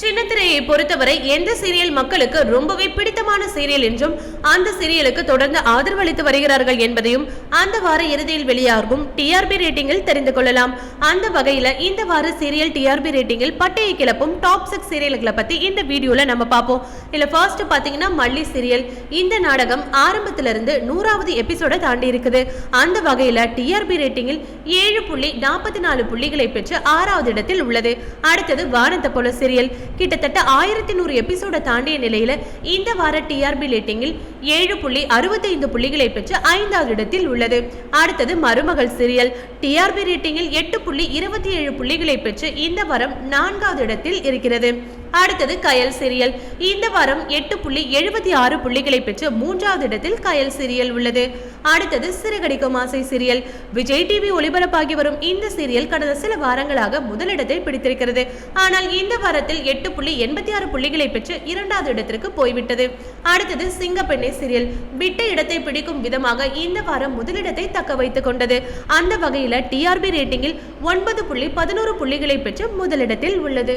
சின்னத்திரையை பொறுத்தவரை எந்த சீரியல் மக்களுக்கு ரொம்பவே பிடித்தமான சீரியல் என்றும் அந்த சீரியலுக்கு தொடர்ந்து ஆதரவளித்து வருகிறார்கள் என்பதையும் அந்த வார இறுதியில் வெளியாகும் டிஆர்பி ரேட்டிங்கில் தெரிந்து கொள்ளலாம். அந்த வகையில இந்த வார சீரியல் டிஆர்பி ரேட்டிங்கில் பட்டையை கிளப்பும் டாப் சிக்ஸ் சீரியல்களை பத்தி இந்த வீடியோல நம்ம பார்ப்போம். இல்ல ஃபர்ஸ்ட் பாத்தீங்கன்னா மல்லி சீரியல். இந்த நாடகம் ஆரம்பத்துல இருந்து நூறாவது எபிசோட தாண்டி இருக்குது. அந்த வகையில டிஆர்பி ரேட்டிங்கில் ஏழு புள்ளி நாற்பத்தி நாலு புள்ளிகளை பெற்று ஆறாவது இடத்தில் உள்ளது. அடுத்தது வானத்தை போல சீரியல். கிட்டத்தட்ட ஆயிரத்தி நூறு எபிசோட தாண்டிய நிலையில இந்த வார டிஆர்பி ரேட்டிங்கில் ஏழு புள்ளி அறுபத்தைந்து புள்ளிகளை பெற்று ஐந்தாவது இடத்தில் உள்ளது. அடுத்தது மருமகள் சீரியல் டிஆர்பி ரேட்டிங்கில் எட்டு புள்ளி இருபத்தி ஏழு புள்ளிகளை பெற்று இந்த வாரம் நான்காவது இடத்தில் இருக்கிறது. அடுத்தது கயல் சீரியல் இந்த வாரம் எட்டு புள்ளி எழுபத்தி ஆறு புள்ளிகளை பெற்று மூன்றாவது இடத்தில் கயல் சீரியல் உள்ளது. அடுத்தது சிறுகடிக்கும் ஆசை சீரியல் விஜய் டிவி ஒளிபரப்பாகி வரும் இந்த சீரியல் கடந்த சில வாரங்களாக முதலிடத்தை பிடித்திருக்கிறது. ஆனால் இந்த வாரத்தில் எட்டு புள்ளி எண்பத்தி ஆறு புள்ளிகளை பெற்று இரண்டாவது இடத்திற்கு போய்விட்டது. அடுத்தது சிங்கப்பெண்ணை சீரியல் விட்ட இடத்தை பிடிக்கும் விதமாக இந்த வாரம் முதலிடத்தை தக்க வைத்துக் கொண்டது. அந்த வகையில டிஆர்பி ரேட்டிங்கில் ஒன்பது புள்ளி பதினோரு புள்ளிகளை பெற்று முதலிடத்தில் உள்ளது.